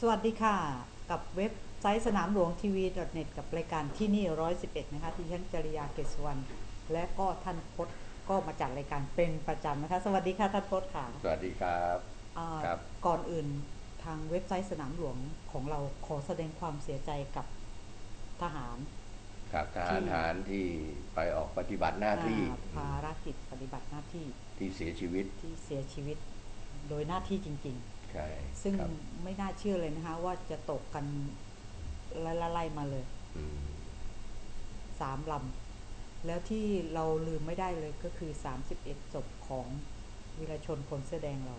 สวัสดีค่ะ กับเว็บไซต์สนามหลวงทีวี .net กับรายการที่นี่ 111 นะคะที่ฉันจริยาเกษวรรณและก็ท่านพจน์ก็มาจัดรายการเป็นประจำนะคะ สวัสดีค่ะท่านพจน์ค่ะ สวัสดีครับอ่าครับ ก่อนอื่นทางเว็บไซต์สนามหลวงของเราขอแสดงความเสียใจกับทหาร ครับทหารที่ทหารที่ไปออกปฏิบัติหน้าที่อ่ภารกิจปฏิบัติหน้าที่ที่เสียชีวิตที่เสียชีวิต โดยหน้าที่จริงใช่ๆ ซึ่งครับไม่น่าเชื่อเลยนะคะ ว่าจะตกกันไล่ๆมาเลยอืมสามลำแล้วที่เราลืมไม่ได้เลยก็คือ31ศพของวีรชนคนเสื้อแดงเรา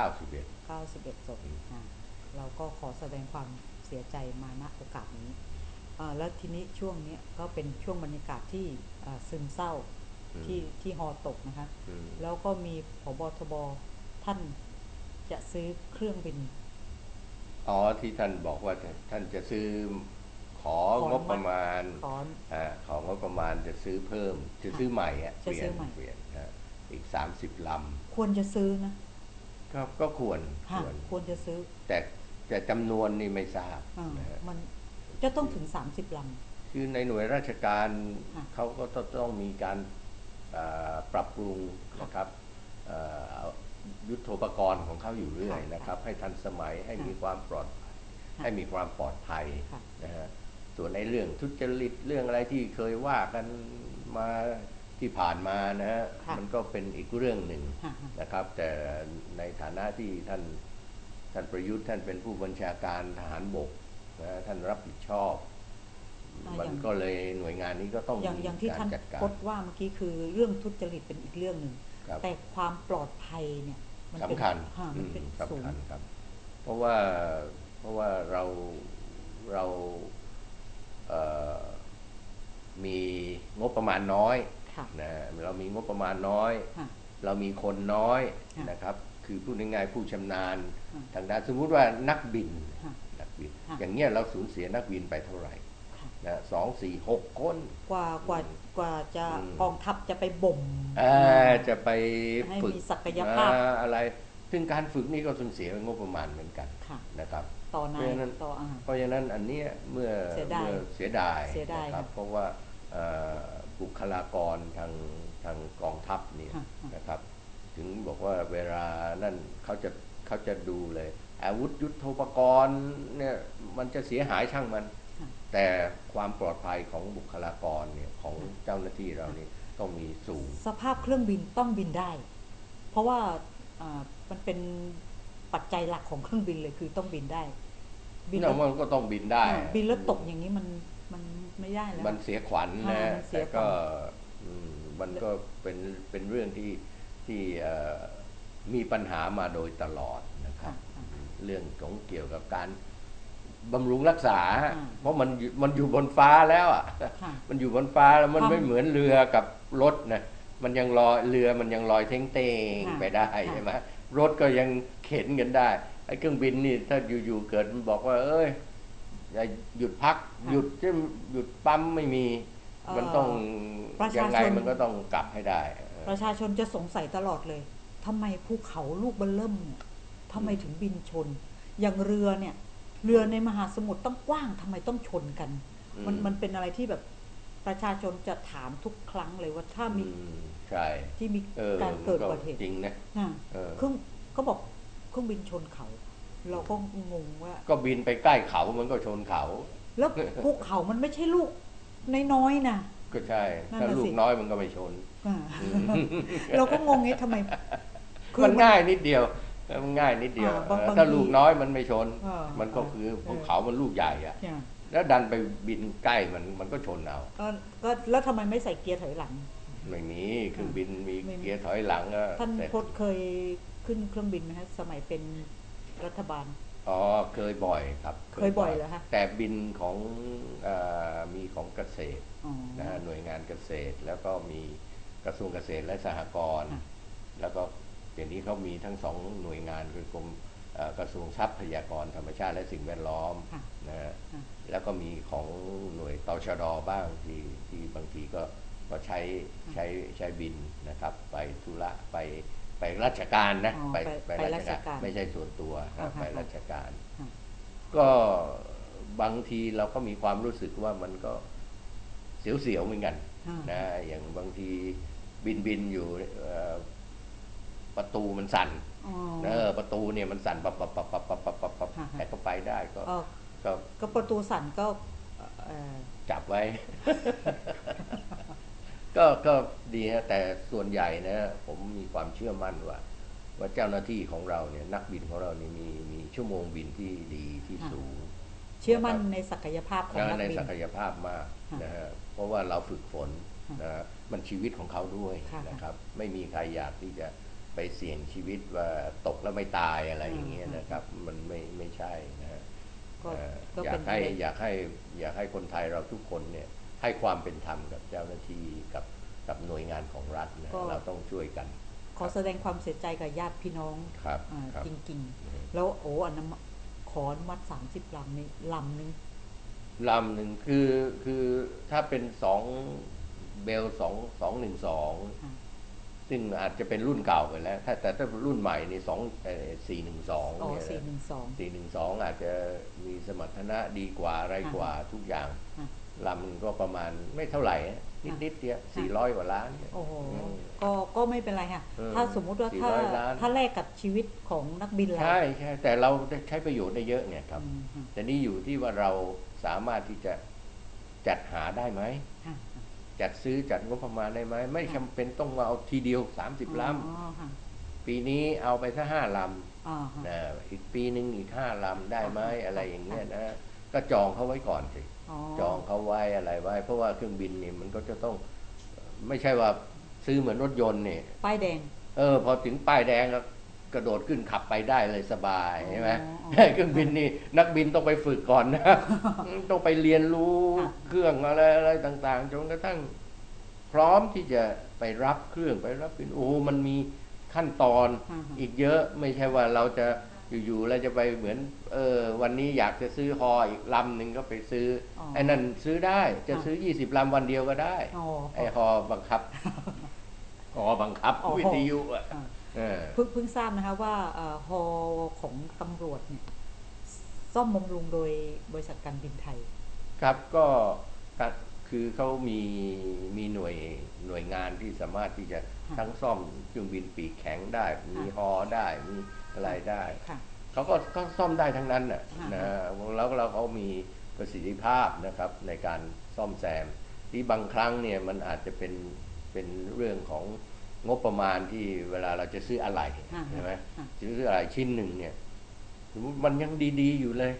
91 91ศพอืมอ่าเราก็ขอแสดงความเสียใจมาณโอกาสนี้อ่าแล้วทีนี้ช่วงเนี้ยก็เป็นช่วงบรรยากาศที่อ่าซึมเศร้าอืมที่ที่ฮอตกนะคะอืมแล้วก็มีผบทบท่าน จะซื้อเครื่องบิน อ๋อที่ท่านบอกว่าท่านจะซื้อขอของงบประมาณขออ่าของงบประมาณจะซื้อเพิ่ม จะซื้อใหม่อะจะเปลี่ซื้ยนอใหม่เปลี่ยนอ่าอีก30ลควรจะซื้อนะำก็ก็ควรค่ะควรควรจะซื้อ แต่แต่จำนวนนี่ไม่ทราบอ่านะฮะมันจะต้องถึง30ลำคือในหน่วยราชการค่ะเขาก็ต้องต้องมีการอ่าปรับปรุงนะครับอ่าเอา ยุทโธปกรณ์ของเขาอยู่เรื่อยค่ะนะครับ ให้ทันสมัยให้ค่ะมีความปลอดภัยค่ะให้มีความปลอดภัยค่ะนะฮะส่วนในเรื่องทุจริตเรื่องอะไรที่เคยว่ากันมาที่ผ่านมานะฮะค่ะมันก็เป็นอีกเรื่องหนึ่งค่ะค่ะนะครับ แต่ในฐานะที่ท่านท่านประยุทธ์ท่านเป็นผู้บัญชาการทหารบกนะท่านรับผิดชอบอ่ามันอย่างก็เลยหน่วยงานนี้ก็ต้องอย่างมีอย่างที่กาท่ารนจัดการพจน์ว่าเมื่อกี้คือเรื่องทุจริตเป็นอีกเรื่องหนึ่งครับแต่ความปลอดภัยเนี่ยมัเป็นสำคัญค่ะมันเป็นอืมสูงสำคัญครับ เพราะว่าเพราะว่าเราเราเอ่อมีงบประมาณน้อยค่ะนะเรามีงบประมาณน้อยค่ะเรามีคนน้อยค่ะนะครับ คือพูดง่ายๆผู้ชำนาญค่ะทางด้านสมมุติว่านักบินค่ะนักบินค่ะอย่างเงี้ยเราสูญเสียนักบินไปเท่าไหร่ค่ะนะสองสี่หกคนกว่ากว่า กว่าจะอืมกองทัพจะไปบ่มอ่าจะไปให้ฝึกมีศักยภาพอ่อะไร ซึ่งการฝึกนี่ก็สูญเสียงบประมาณเหมือนกันค่ะนะครับต่อนายเพราะฉะนั้นต่ออาหารเพราะฉะนั้นอันเนี้ยเมื่อเสียดายมื่อเสียดายเสียดายนะครับค่ะเพราะว่าเอ่อบุคลากรทางทางกองทัพเนี่ยค่ะค่ะนะครับ ถึงบอกว่าเวลานั่นเขาจะเขาจะดูเลย อาวุธยุทโธปกรณ์เนี่ยมันจะเสียหายช่างมันค่ะ แต่ความปลอดภัยของบุคลากรเนี่ยของเจ้าหน้าที่เรานี่ต้องมีสูง สภาพเครื่องบินต้องบินได้ เพราะว่าอ่ามันเป็นปัจจัยหลักของเครื่องบินเลยคือต้องบินได้บินเราแล้วมันก็ต้องบินได้อ่าบินแล้วตกอย่างนี้มันมันไม่ได้แล้วมันเสียขวัญอ่านะมันเสีแต่ยขวัญก็อืมมันก็เป็นเป็นเรื่องที่ที่เอ่อมีปัญหามาโดยตลอดนะครับค่ะค่ะเรื่องของเกี่ยวกับการ บำรุงรักษาอ่าเพราะมันอยู่มันอยู่บนฟ้าแล้วอะค่ะมันอยู่บนฟ้าแล้วมันความไม่เหมือนเรือกับรถนะมันยังลอยเรือมันยังลอยเท้งเตงค่ะไปได้ค่ะใช่ไหมรถก็ยังเข็นกันได้ไอ้เครื่องบินนี่ถ้าอยู่ๆเกิดมันบอกว่า เอ้ยอย่าหยุดพัก หยุดจะหยุดปั๊มไม่มี มันต้องประชาชนยังไงมันก็ต้องกลับให้ได้เออประชาชนจะสงสัยตลอดเลยทำไมภูเขาลูกเบลเริ่มเนี่ยทำไมถึงบินชน อย่างเรือเนี่ย เรือในมหาสมุทรต้องกว้างทำไมต้องชนกัน มันมันเป็นอะไรที่แบบประชาชนจะถามทุกครั้งเลยว่าถ้ามีอืมใช่ที่มีเออการเกิดอุบัติเหตุจริงนะอ่าเออเครื่องเขาบอกเครื่องบินชนเขา เราก็งงว่า ก็บินไปใกล้เขามันก็ชนเขา แล้วภูเขามันไม่ใช่ลูกน้อยๆนะก็ใช่นั่นถ้าน่ะลูสิกน้อยมันก็ไม่ชนอ่าเราก็งงไงทำไมคือมันง่ายนิดเดียวมัน ง่ายนิดเดียวอ่าบางเออบางถ้าทีลูกน้อยมันไม่ชนอ่ามันก็คือเออภูเขามันลูกใหญ่อะเนี่ยแล้วดันไปบินใกล้มันมันก็ชนเอาก็ก็แล้วทำไมไม่ใส่เกียร์ถอยหลัง ไม่มีเครื่องบินมีไม่มีเกียร์ถอยหลังก็ท่านเสร็จพจน์เคยขึ้นเครื่องบินไหมฮะสมัยเป็นรัฐบาลอ๋อเคยบ่อยครับ เคยบ่อยเหรอคะแต่บินของเอ่อมีของเกษตรอ๋อนะฮะหน่วยงานเกษตร แล้วก็มีกระทรวงเกษตรและสหกรณ์ค่ะแล้วก็เดี๋ยวนี้เขามีทั้งสองหน่วยงานคือกรมเอ่อกระทรวงทรัพยากรธรรมชาติและสิ่งแวดล้อมค่ะนะฮะค่ะแล้วก็มีของหน่วยตชดบ้างที่ที่บางทีก็ก็ใช้ใช้ใช้บินนะครับ ไปธุระไปไปราชการนะอ๋อไปไปไปไปราชราชการการไม่ใช่ส่วนตัวนะอ่าฮะไปราชการค่ะก็บางทีเราก็มีความรู้สึกว่ามันก็เสียวๆเหมือนกันอ่านะอย่างบางทีบินบินๆอยู่เอ่อ ประตูมันสั่นอ๋อเออประตูเนี่ยมันสั่นปับปับปับปับปับปับปับปับฮะฮะแต่ก็ไปได้ก็อ๋อก็ก็ประตูสั่นก็เอ่อจับไว้ ก็ก็ดีนะแต่ส่วนใหญ่นะผมมีความเชื่อมั่นว่า ว่าเจ้าหน้าที่ของเราเนี่ยนักบินของเราเนี่ยมีมีชั่วโมงบินที่ดีที่สูง เชื่อมั่นในศักยภาพของนักในบินศักยภาพมากค่ะนะฮะเพราะว่าเราฝึกฝนค่ะนะฮะมันชีวิตของเขาด้วยค่ะนะครับ ไม่มีใครอยากที่จะ ไปเสี่ยงชีวิตว่าตกแล้วไม่ตายอะไรอย่างเงี้ยอืมนะครับ มันไม่ไม่ใช่นะฮะก็เอ่อก็อยาเป็กนให้อยากให้อยากให้คนไทยเราทุกคนเนี่ยให้ความเป็นธรรมกับเจ้าหน้าที่กับกับหน่วยงานของรัฐนะเราต้องช่วยกัน ขอแสดงความเสียใจกับญาติพี่น้องครับอ่าครับจริงๆ แล้วโอ้อันนั้นขออนุมัดสามสิบลำนี่ลำหนึงลำหนึ่งคือคือถ้าเป็นสองเบลสองสองหนึ่งสองค่ะ ซึ่งอาจจะเป็นรุ่นเก่าไปแล้ว ถ้าแต่ถ้ารุ่นใหม่นี่สองสี่หนึ่งสองอ๋อเนี่ยสี่หนึ่งสองสี่หนึ่งสองอาจจะมีสมรรถนะดีกว่าอะไรกว่าทุกอย่างค่ะลำหนึ่งก็ประมาณไม่เท่าไหร่นะนิดนิดๆเดียวสี่ร้อยกว่าล้านเนี่ยโอ้โหอืมก็ก็ไม่เป็นไรค่ะเออถ้าสมมุติว่าถ้า400ล้านถ้าแลกกับชีวิตของนักบินเราใช่ใช่แต่เราได้ใช้ประโยชน์ได้เยอะไงครับอืมค่ะแต่นี่อยู่ที่ว่าเราสามารถที่จะจัดหาได้ไหมค่ะ จัดซื้อจัดงบประมาณได้ไหมไม่จำเป็นต้องมาเอาทีเดียว30ลอ๋อค่ะำปีนี้เอาไปสักห้าลอ๋อค่ะำนะอีกปีหนึ่งอีกห้าลำได้ไหมอ่าอะไรอย่างเงี้ยนะก็จองเขาไว้ก่อนสิอ๋อจองเขาไว้อะไรไว้ เพราะว่าเครื่องบินนี่มันก็จะต้อง ไม่ใช่ว่าซื้อเหมือนรถยนต์เนี่ยป้ายแดง เออ พอถึงป้ายแดงก็ กระโดดขึ้นขับไปได้เลยสบายใช่ไหมอ๋อเครื่องบินนี่นักบินต้องไปฝึกก่อนนะ ต้องไปเรียนรู้ค่ะเครื่องอะไรอะไรต่างๆจนกระทั่ง พร้อมที่จะไปรับเครื่องไปรับบินโอ้มันมีขั้นตอนอ่าฮะอีกเยอะไม่ใช่ว่าเราจะอยู่ๆแล้วจะไปเหมือน เออ วันนี้อยากจะซื้อฮออีกลำหนึ่งก็ไปซื้อออไอ้นั่นซื้อได้จะอ่าซื้อยี่สิบลำวันเดียวก็ได้อ๋อไอ้ฮอบังคับฮอบังคับอ๋อวิทยุอะอ่า เออเพิ่งเพิ่งทราบนะคะว่าเอ่อฮอของตำรวจเนี่ยซ่อมบำรุงโดยบริษัทการบินไทย ครับก็ตัดคือเขามีมีหน่วยหน่วยงานที่สามารถที่จะค่ะทั้งซ่อมเครื่องบินปีกแข็งได้ มีฮอได้มีอะไรได้ค่ะเขาก็ก็ซ่อมได้ทั้งนั้นน่ะค่ะนะแล้วเราเขามีประสิทธิภาพนะครับในการซ่อมแซมที่บางครั้งเนี่ยมันอาจจะเป็นเป็นเรื่องของ งบประมาณที่เวลาเราจะซื้ออะไรค่ะใช่ไหมค่ะซื้ออะไรชิ้นหนึ่งเนี่ยสมมุติมันยังดี ๆ อยู่เลย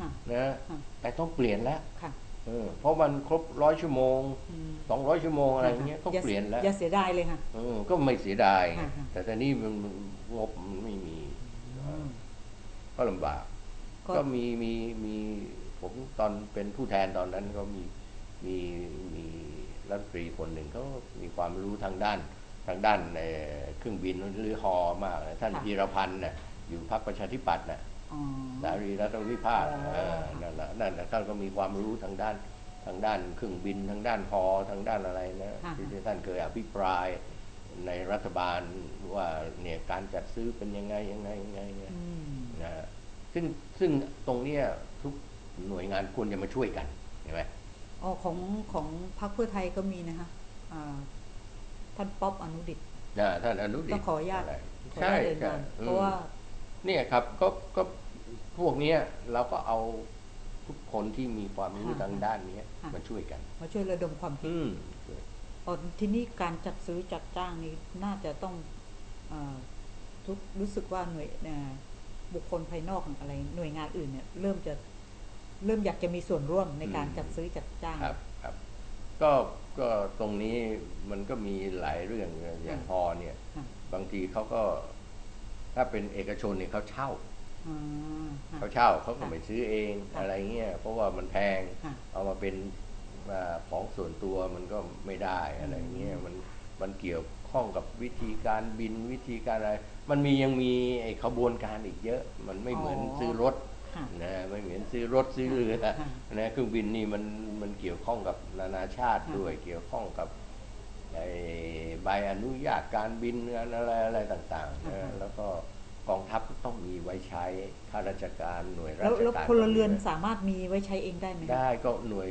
ค่ะนะค่ะแต่ต้องเปลี่ยนแล้วค่ะเออเพราะมันครบร้อยชั่วโมงอืมสองร้อยชั่วโมงอะไรอย่างเงี้ยก็อย่าเปลี่ยนแล้วอย่าเสียดายเลยค่ะเออก็ไม่เสียดายไงค่ะค่ะแต่ตอนนี้มันงบมันไม่มีอืมก็ลำบากก็ก็มีมีมีผมตอนเป็นผู้แทนตอนนั้นก็มีมีมีรัฐมนตรีคนหนึ่งเขามีความรู้ทางด้าน ทางด้านเอ่อเครื่องบินหรือฮอมากเลยท่านค่ะพีรพันธ์น่ะอยู่พรรคประชาธิปัตย์น่ะอ๋อสารีรัตนวิภาคอ๋อเออนั่นแหละนั่นน่ะท่านก็มีความรู้ทางด้านทางด้านเครื่องบินทางด้านฮอทางด้านอะไรนะค่ะที่ท่านเคยอภิปรายในรัฐบาลว่าเนี่ยการจัดซื้อเป็นยังไงยังไงยังไงเนี่ยอืมนะฮะซึ่งซึ่งตรงเนี้ยทุกหน่วยงานควรจะมาช่วยกันเห็นไหมอ๋อของของพรรคเพื่อไทยก็มีนะคะอ่า ท่านป๊อบอนุดิตนะท่านอนุดิตต้องขออนุญาตะไรขออนุใช่ญาตเดินใช่นานอืมเพราะว่า เนี่ยครับก็ก็พวกเนี้ยเราก็เอาทุกคนที่มีความรู้ค่ะทางด้านเนี้ยค่ะมาช่วยกัน มาช่วยระดมความคิดอืมอ๋อทีนี้การจัดซื้อจัดจ้างนี้น่าจะต้องเออทุกรู้สึกว่าหน่วยเอ่อบุคคลภายนอกอะไร หน่วยงานอื่นเนี่ย เริ่มจะเริ่มอยากจะมีส่วนร่วมในการอืมจัดซื้อจัดจ้างครับครับ ก็ก็ตรงนี้มันก็มีหลายเรื่องอย่างฮอเนี่ยค่ะบางทีเขาก็ถ้าเป็นเอกชนเนี่ยเขาเช่าอ่าค่ะเขาเช่าเขาก็ค่ะไม่ซื้อเองค่ะอะไรเงี้ยเพราะว่ามันแพงค่ะเอามาเป็นอ่าของส่วนตัวมันก็ไม่ได้อะไรเงี้ยอืมมันมันเกี่ยวข้องกับวิธีการบินวิธีการอะไร มันมียังมีไอ้ขบวนการอีกเยอะ มันไม่เหมือนซื้อรถค่ะ นะไม่เหมือนซื้อรถซื้อเรือค่ะนะเครื่องบินนี่มันมันเกี่ยวข้องกับนานาชาติค่ะด้วย เกี่ยวข้องกับไอ้ใบอนุญาตการบินอะไรอะไรต่างๆนะค่ะแล้วก็กองทัพต้องมีไว้ใช้ข้าราชการหน่วยราแล้วชแล้วการพลเรือนก็มีสามารถมีไว้ใช้เองได้ไหมได้ก็หน่วย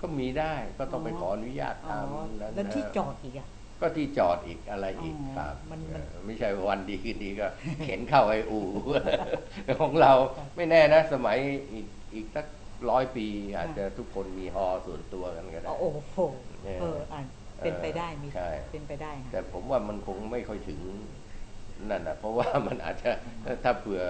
ก็มีได้ก็ต้องไปอ๋อขออนุญาตอ๋อตามนั้นแล้วที่นะจอดอีกอะ ก็ที่จอดอีกอะไรอีกอ๋อครับมันมันเออไม่ใช่ว่าวันดีคืนดีก็ เข็นเข้าไออูของเราไม่แน่นะ สมัยอีกอีกสักร้อยปีอาจจะทุกคนมีฮอส่วนตัวกันก็ได้โอ้โหเออเอออะเป็นไปได้มีใช่เป็นไปได้ค่ะแต่ผมว่ามันคงไม่ค่อยถึงนั่นนะเพราะว่ามันอาจจะถ้าเผื่อ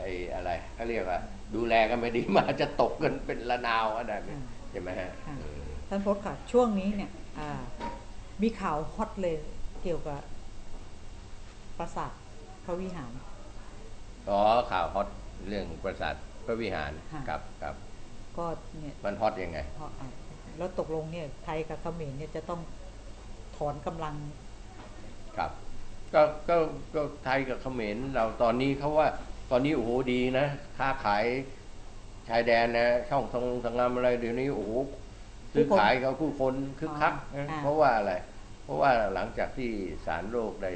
ไอ้อะไรเขาเรียกว่า ดูแลกันไม่ดีมันอาจจะตกกันเป็นละนาวก็ได้อ่าใช่ไหมฮะค่ะเออท่านพจน์ค่ะช่วงนี้เนี่ยอ่า มีข่าวฮอตเลยเกี่ยวกับปราสาทพระวิหาร อ๋อข่าวฮอตเรื่องปราสาทพระวิหารค่ะ ครับครับก็เนี่ยมันฮอตยังไงเพราะอะแล้วตกลงเนี่ยไทยกับเขมรเนี่ยจะต้องถอนกำลัง ครับก็ก็ก็ไทยกับเขมรเราตอนนี้เขาว่า ตอนนี้โอ้โหดีนะค้าขายชายแดนนะ ช่องทางทางงามอะไรเดี๋ยวนี้โอ้โห ซื้อขายกับผู้คนคึกคักอ๋อนะอ่าเพราะว่าอะไร เพราะว่าหลังจากที่ศาลโลกได้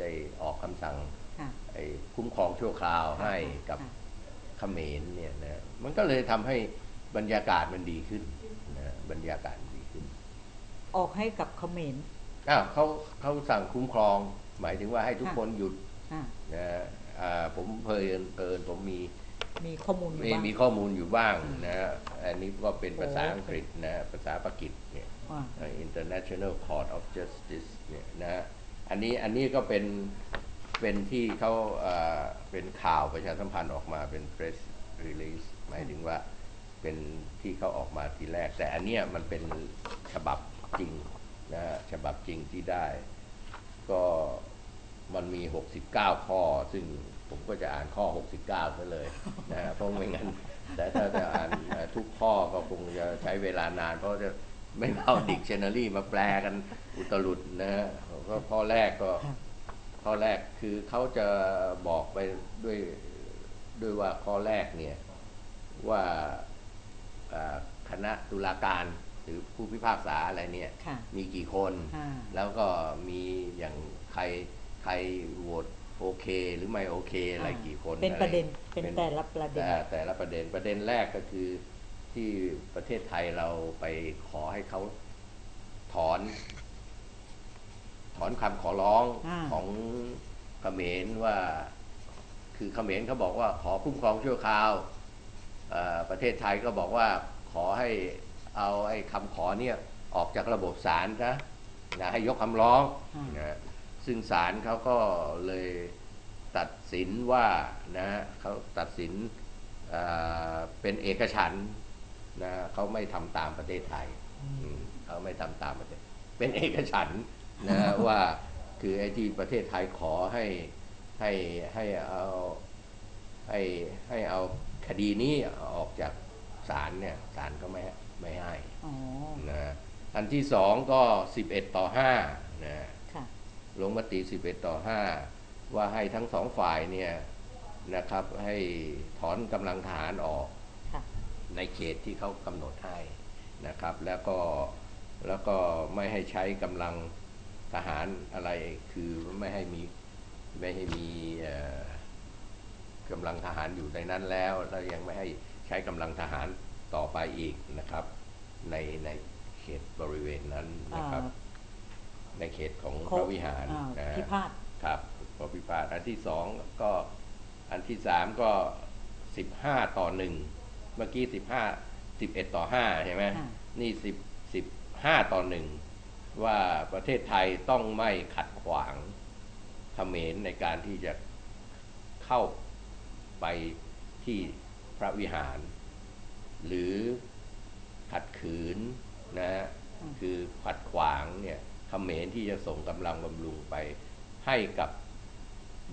ได้ออกคำสั่งค่ะไอ้คุ้มครองชั่วคราวให้กับค่ะเขมรเนี่ยนะมันก็เลยทำให้บรรยากาศมันดีขึ้นนะบรรยากาศดีขึ้น ออกให้กับเขมรอ้าวเขาเขาสั่งคุ้มครอง หมายถึงว่าให้ทุกค่ะคนหยุดอ่านะอ่าผมเพลินเพลินผมมี มีข้อมูลอยู่มีบ้าง มีข้อมูลอยู่บ้างอืมนะอันนี้ก็เป็นภาษาโอ้อังกฤษนะภาษาปากีสเนี่ย อ่าเอ่อ International Court of Justice เนี่ยนะอันนี้อันนี้ก็เป็นเป็นที่เขาเอ่อเป็นข่าวประชาสัมพันธ์ออกมาเป็น press release หมายถึงว่าเป็นที่เขาออกมาทีแรก แต่อันเนี้ยมันเป็นฉบับจริงนะฮะฉบับจริงที่ได้ ก็มันมี 69 ข้อ ซึ่ง ผมก็จะอ่านข้อ 69ซะเลยนะฮะเพราะไม่งั้นแต่ถ้าจะอ่านเอ่อทุกข้อก็คงจะใช้เวลานาน เพราะจะไม่เอาดิกชันนารีมาแปลกันอุตลุดนะฮะก็ข้อแรกก็ค่ะข้อแรกคือเขาจะบอกไปด้วยด้วยว่าข้อแรกเนี่ยว่าอ่าคณะตุลาการหรือผู้พิพากษาอะไรเนี่ยค่ะมีกี่คนอ่าแล้วก็มีอย่างใครใครโหวต โอเคหรือไม่โอเคอะไรอ่ากี่คนเป็นอไประเด็นเป็นแต่ละประเด็นแต่แต่ละประเด็นประเด็นแรกก็คือที่ประเทศไทยเราไปขอให้เขาถอน ถอนคำขอร้องอ่าของเขมรว่า คือเขมรเขาบอกว่าขอคุ้มครองชั่วคราวเอ่อประเทศไทยก็บอกว่าขอให้เอาไอ้คำขอเนี่ยออกจากระบบศาลนะนะให้ยกคำร้องอ่านนะ ซึ่งศาลเขาก็เลยตัดสินว่านะเขาตัดสินเอ่อเป็นเอกฉันท์นะเขาไม่ทำตามประเทศไทยอืมเขาไม่ทำตามประเทศเป็นเอกฉันท์นะว่าคือไอ้ที่ประเทศไทยขอให้ให้ให้เอาให้ให้เอาคดีนี้ออกจากศาลเนี่ยศาลก็ไม่ไม่ให้อ๋อนะอันที่สองก็ 11 ต่อ5นะค่ะ ลงมติ 11 ต่อ 5 ว่าให้ทั้งสองฝ่ายเนี่ยนะครับให้ถอนกำลังทหารออกค่ะในเขตที่เขากำหนดให้นะครับ แล้วก็แล้วก็ไม่ให้ใช้กำลังทหารอะไรคือไม่ให้มีไม่ให้มีเอ่อกำลังทหารอยู่ในนั้นแล้วแล้วยังไม่ให้ใช้กำลังทหารต่อไปอีกนะครับ ในในเขตบริเวณนั้นนะครับอ่า ในเขตของพเขาระวิหารอ่านะฮะพิพาทครับพอพิพาทอันที่สองก็อันที่สามก็สิบห้าต่อหนึ่งเมื่อกี้สิบห้าสิบเอ็ดต่อห้าใช่ไหมค่ะนี่สิบสิบห้าต่อหนึ่งว่าประเทศไทยต้องไม่ขัดขวางเขมรในการที่จะเข้าไปที่พระวิหาร หรือขัดขืนนะฮะอืมคือขัดขวางเนี่ยเขมรที่จะส่งกำลังบำรุงไปให้กับ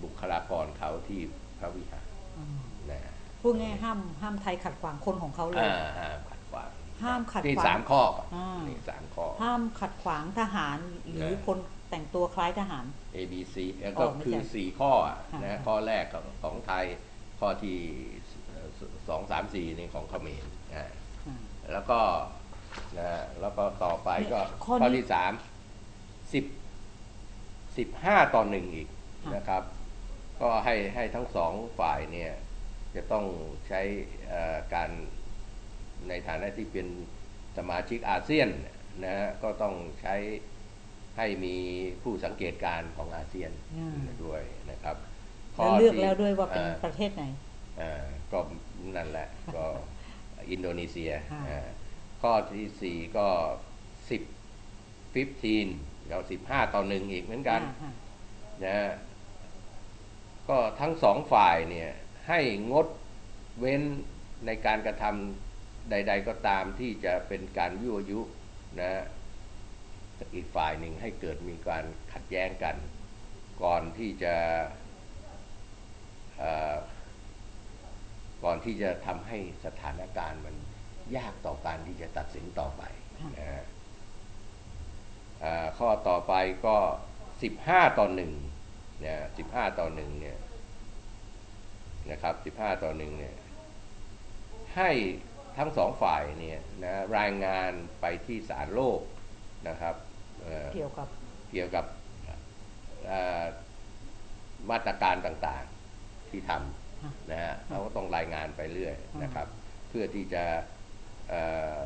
บุคลากรเขาที่พระวิหารอืมนะพูดง่ายๆห้ามห้ามไทยขัดขวางคนของเขาเลยอ่าห้ามขัดขวาง ห้ามขัดนี่ขวางสามข้อก่อนอ่านี่นี่สามข้อ ห้ามขัดขวางทหารหรือเออคนแต่งตัวคล้ายทหาร A B C แล้วอ๋ก็อไม่คือใช่สี่ข้ออะค่ะนะค่ะข้อแรกของของไทยข้อที่สองสามสี่นี่ของเขมรนะอ่าแล้วก็นะแล้วก็ต่อไปก็เนี่ยข้อนี้ข้อที่สาม สิบสิบห้าต่อหนึ่งอีกค่ะนะครับ ก็ให้ให้ทั้งสองฝ่ายเนี่ยจะต้องใช้เอ่อการในฐานะที่เป็นสมาชิกอาเซียนนะฮะก็ต้องใช้ให้มีผู้สังเกตการณ์ของอาเซียนอืมด้วยนะครับแล้วเลือกที่แล้วด้วยว่าเป็นอ่ประเทศไหนอ่าก็นั่นแหละก็อินโดนีเซียค่ะอ่าข้อที่สี่ก็สิบฟิฟทีน เราสิบห้าต่อหนึ่งอีกเหมือนกันอ่าฮะนะฮะก็ทั้งสองฝ่ายเนี่ยให้งดเว้นในการกระทำใด ๆ ก็ตามที่จะเป็นการยั่วยุนะฮะอีกฝ่ายหนึ่งให้เกิดมีการขัดแย้งกัน ก่อนที่จะเอ่อก่อนที่จะทำให้สถานการณ์มันยากต่อการที่จะตัดสินต่อไปนะฮะอ่า ข้อต่อไปก็สิบห้าต่อหนึ่งเนี่ยสิบห้าต่อหนึ่งเนี่ยนะครับสิบห้าต่อหนึ่งเนี่ยให้ทั้งสองฝ่ายเนี่ยนะรายงานไปที่ศาลโลกนะครับเอ่อเกี่ยวกับเกี่ยวกับเอ่อมาตรการต่างๆที่ทฮะำนะฮะเราก็ต้องรายงานไปเรื่อยนะครับ เพื่อที่จะเอ่อ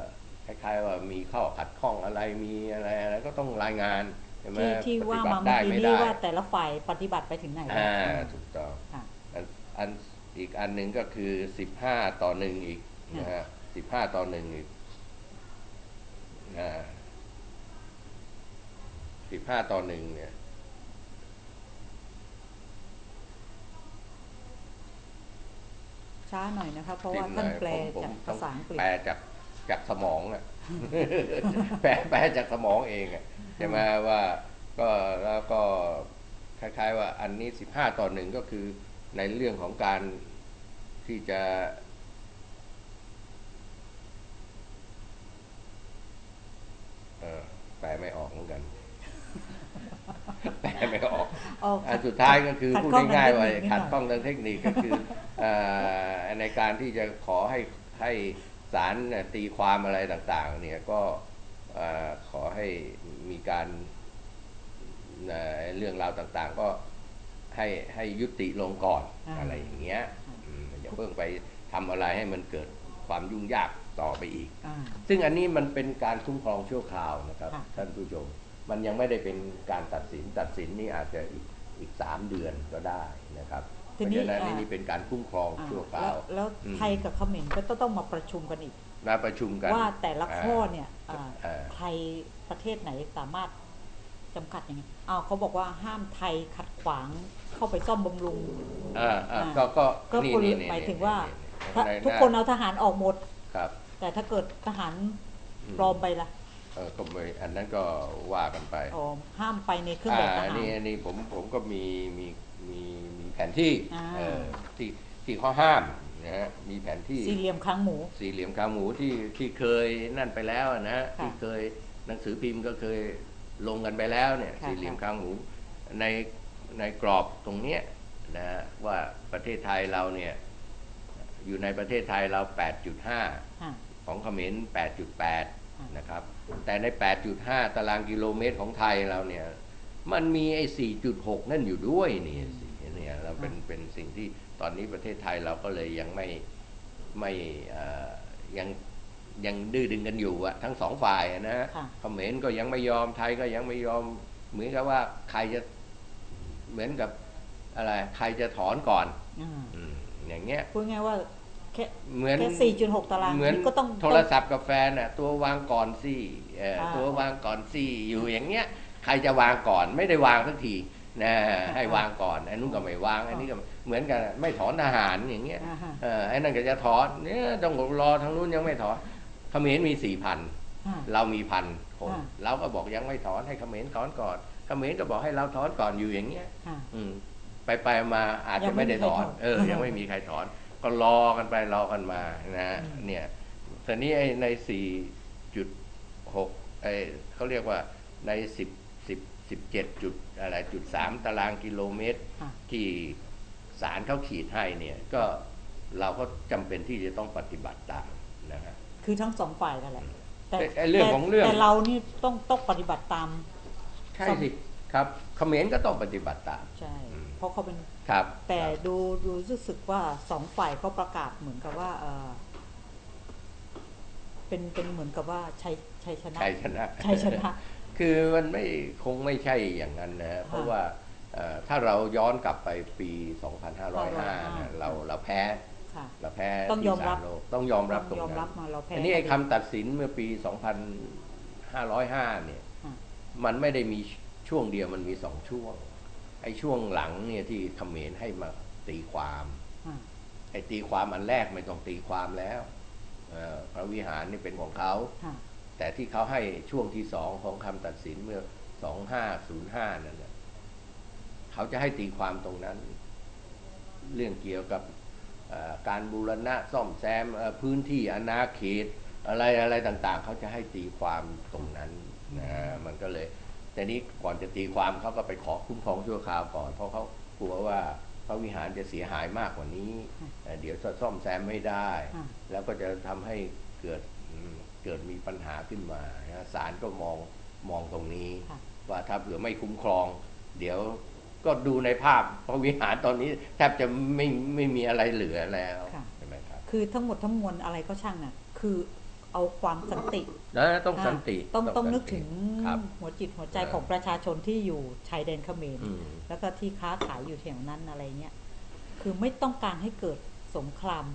คล้ายๆว่ามีข้อขัดข้องอะไรมีอะไรอะไรก็ต้องรายงานใช่ไหมที่ที่ปว่าฏิบัมาติเมื่ได้อกี้ไม่นี้ได้ว่าแต่ละฝ่ายปฏิบัติไปถึงไหนแล้วอ่าอืมถูกต้องค่ะอันอันอีกอันหนึ่งก็คือสิบห้าต่อหนึ่งอีกนะฮะสิบห้าต่อหนึ่งอีกสิบห้าต่อหนึ่งเนี่ยช้าหน่อยนะคะเพราะว่าพิมพ์ท่านหอยแปลผมจากผมภาษาอังกฤษแปลจาก จากสมองอะแปลแปลจากสมองเองอะใช่ไหมว่าก็แล้วก็คล้ายๆว่าอันนี้สิบห้าต่อหนึ่งก็คือในเรื่องของการที่จะ เออแปลไม่ออกเหมือนกัน แปลไม่ออกอ๋ออันสุดท้ายก็คือขัดพูดข้องทางง่ายๆว่าเทคนิคนิดหน่อยขัดข้องทางเทคนิคก็คือเอ่อในการที่จะขอให้ให้ ศาลเนี่ยตีความอะไรต่างๆเนี่ยก็เอ่อขอให้มีการเอ่อเรื่องราวต่างๆ ก็ให้ให้ยุติลงก่อนอ่าอะไรอย่างเงี้ยอืมอย่าเพิ่งไปทำอะไรให้มันเกิดความยุ่งยากต่อไปอีกอ่าซึ่งอันนี้มันเป็นการคุ้มครองชั่วคราวนะครับค่ะท่านผู้ชม มันยังไม่ได้เป็นการตัดสินตัดสินนี่อาจจะอีกอีกสามเดือนก็ได้นะครับ เพทีราะนี้ฉะนั้นอ่านี่เป็นการคุ้มครองอ่าชั่วคราแล้ววแล้วอืมไทยกับเขมรก็ต้องมาประชุมกันอีกมาประชุมกันว่าแต่ละข้อเนี่ยอ่าอ่าอ่าไทยประเทศไหนสามารถจำกัดยังไงอ้าวเขาบอกว่าห้ามไทยขัดขวางเข้าไปซ่อมบำรุงอ่าอ่าอ่าก็ก็ก็นี่คนนี่นี่หมายถึงว่านี่ถ้าในทุกหาคนเอาทหารออกหมดครับ แต่ถ้าเกิดทหารอืมปลอมไปล่ะเออก็ไม่อันนั้นก็ว่ากันไปอ๋อห้ามไปในเครื่องแบบทอันหารนี้อันนี้ผมผมก็มีมีมีมี แผนที่อ่า เออที่ที่ข้อห้ามนะฮะมีแผนที่สี่เหลี่ยมค้างหมู สี่เหลี่ยมขาหมูที่ที่เคยนั่นไปแล้วอะนะค่ะที่เคยหนังสือพิมพ์ก็เคยลงกันไปแล้วเนี่ยค่ะสี่เหลี่ยมขาหมูในในกรอบตรงเนี้ยนะว่าประเทศไทยเราเนี่ยอยู่ในประเทศไทยเรา 8.5อ่าของเขมรค่ะ8.8 นะครับ แต่ใน 8.5 ตารางกิโลเมตรของไทยเราเนี่ย มันมีไอ้ 4.6 นั่นอยู่ด้วยเนี่ยสิ เนี่ยเราเป็นเป็นสิ่งที่ตอนนี้ประเทศไทยเราก็เลยยังไม่ไม่เอ่อยังยังดื้อดึงกันอยู่อะทั้งสองฝ่ายอะนะฮะค่ะเขมรก็ยังไม่ยอมไทยก็ยังไม่ยอม เหมือนกับว่าใครจะเหมือนกับอะไรใครจะถอนก่อนอ่าอืมอย่างเงี้ยพูดง่ายว่าแค่เหมือนแค่สี่จุดหกตารางเหมือนก็ต้องโทรศัพท์กับแฟนน่ะตัววางก่อนสิเอ่ออ่าตัววางก่อนสิอยู่อย่างเงี้ย ใครจะวางก่อนไม่ได้วางสักที นะให้วางก่อนไอ้นู้นก็ไม่วางไอ้นี้ก็ไม่เหมือนกันไม่ถอนทหารอย่างเงี้ยอ่าฮะเออไอ้นั่นก็จะถอนเนี่ยต้องรอทางนู้นยังไม่ถอนเขมรมีสี่พันอ่าเรามีพันคนอ่าเราก็บอกยังไม่ถอนให้เขมรถอนก่อนเขมรก็บอกให้เราถอนก่อนอยู่อย่างเงี้ยอ่าอืมไปไปมาอาจยัจะงไม่ไม่ได้มีใครถอนถอน เออ ยังไม่มีใครถอน ก็รอกันไปรอกันมานะฮะอืมเนี่ยแต่นี้ไอ้ในสี่จุดหกไอ้เขาเรียกว่าในสิบสิบสิบเจ็ดจุด อะไรจุดสามตารางกิโลเมตรอ่าที่ศาลเขาขีดให้เนี่ยก็เราก็จำเป็นที่จะต้องปฏิบัติตามนะฮะคือทั้งสองฝ่ายนั่นแหละแต่ไอ้ไอ้เรื่องแต่ของเรื่องแต่เรานี่ต้องต้องปฏิบัติตามใช่สิครับเขมรก็ต้องปฏิบัติตามใช่อืมเพราะเขาเป็นครับแต่ครับดูดูรู้สึกว่าสองฝ่ายเขาประกาศเหมือนกับว่าเออเป็นเป็นเหมือนกับว่าชัยชัยชนะชัยชนะชัยชนะ คือมันไม่คงไม่ใช่อย่างนั้นนะเพราะว่าเอ่อถ้าเราย้อนกลับไปปี 2505นะเราเราแพ้ค่ะเราแพ้ต้องยอมรับที่ศาลโลกต้องยอมรับตรงยอมนั้รับนมาเราแพ้อันนี้ไอ้คำตัดสินเมื่อปี 2505 เนี่ยอะมันไม่ได้มีช่วงเดียวมันมีสองช่วง ไอ้ช่วงหลังเนี่ยที่เขมรให้มาตีความอะไอ้ตีความอันแรกไม่ต้องตีความแล้วเอ่อพระวิหารนี่เป็นของเขาอะ แต่ที่เขาให้ช่วงที่สองของคำตัดสินเมื่อ 2505 นั่นน่ะเขาจะให้ตีความตรงนั้น เรื่องเกี่ยวกับเอ่อการบูรณะซ่อมแซมเอ่อพื้นที่อาณาเขตอะไรอะไรต่างๆ เขาจะให้ตีความตรงนั้นนะมันก็เลยแต่นี้ก่อนจะตีความเขาก็ไปขอคุ้มครองชั่วคราวก่อน เพราะเขากลัวว่าพระวิหารจะเสียหายมากกว่านี้เอ่อเดี๋ยวจะซ่อมแซมไม่ได้อะแล้วก็จะทำให้เกิดอืม เกิดมีปัญหาขึ้นมานะศาลก็มองมองตรงนี้ค่ะว่าถ้าเผื่อไม่คุ้มครอง เดี๋ยวก็ดูในภาพพระวิหารตอนนี้แทบจะไม่ไม่มีอะไรเหลือแล้วค่ะใช่ไหมครับคือทั้งหมดทั้งมวลอะไรก็ช่างน่ะ คือเอาความสันตินะต้องสันติอะต้องต้องนึกถึงครับหัวจิตหัวใจเออของประชาชนที่อยู่ชายแดนเขมรอืมแล้วก็ที่ค้าขายอยู่แถวนั้นอะไรเงี้ยคือไม่ต้องการให้เกิดสงคราม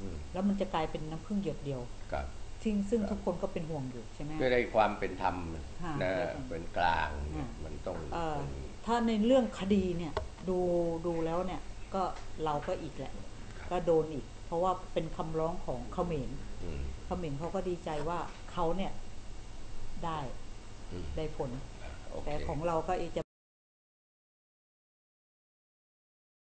อืมแล้วมันจะกลายเป็นน้ำพึ่งหยดเดียวครับ ซึ่งซึ่งครับทุกคนก็เป็นห่วงอยู่ใช่ไหมเพื่อได้ความเป็นธรรมค่ะนะได้ครับเป็นกลางเนี่ยอะมันต้องเอ่อต้องมีถ้าในเรื่องคดีเนี่ยดูดูแล้วเนี่ยก็เราก็อีกแหละ ก็โดนอีก เพราะว่าเป็นคำร้องของเขมรอืมเขมรเขาก็ดีใจว่าเขาเนี่ยได้อืมได้ผลโอเคแต่ของเราก็จะ